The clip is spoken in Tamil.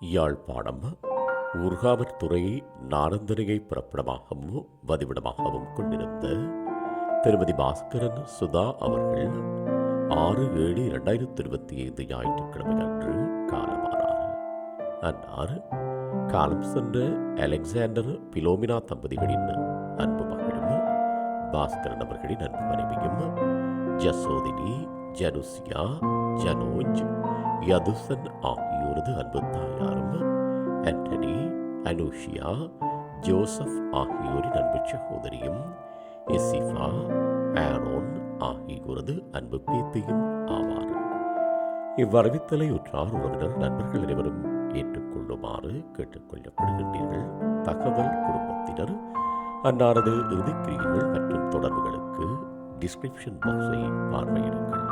யாழ்ப்பாணம் ஊர்காவற் துறையை நாரந்தனையை பிறப்பிடமாகவும் வதிவிடமாகவும் கொண்டிருந்த திருமதி பாஸ்கரன் சுதா அவர்கள் ஆறு ஏழு இரண்டாயிரத்தி இருபத்தி ஐந்து ஞாயிற்றுக்கிழமை அன்று காலமானார். அன்னார் காலம் சென்ற அலெக்சாண்டர் பிலோமினா தம்பதிகளின் அன்பு மகளும் பாஸ்கரன் அவர்களின் அன்பு மனைவியும் ஜசோதினி ஜனுசியா ஜனோஜ் யதுசன் ஆகியோரது அன்பு தாயாரும் ஆண்டனி அனூஷியா ஜோசப் ஆகியோரின் அன்பு சகோதரியும் எசிஃபா ஆரோன் ஆகியோரது அன்பு பேத்தியும் ஆவார். இவ்வரவித்தலை உற்றார் உறவினர் நண்பர்கள் அனைவரும் ஏற்றுக்கொள்ளுமாறு கேட்டுக்கொள்ளப்படுகின்றீர்கள் தகவல் குடும்பத்தினர் அன்னாரது இறுதிக்கிரியைகள் மற்றும் தொடர்புகளுக்கு டிஸ்கிரிப்ஷன் பாக்ஸை பார்வையிடுங்கள்.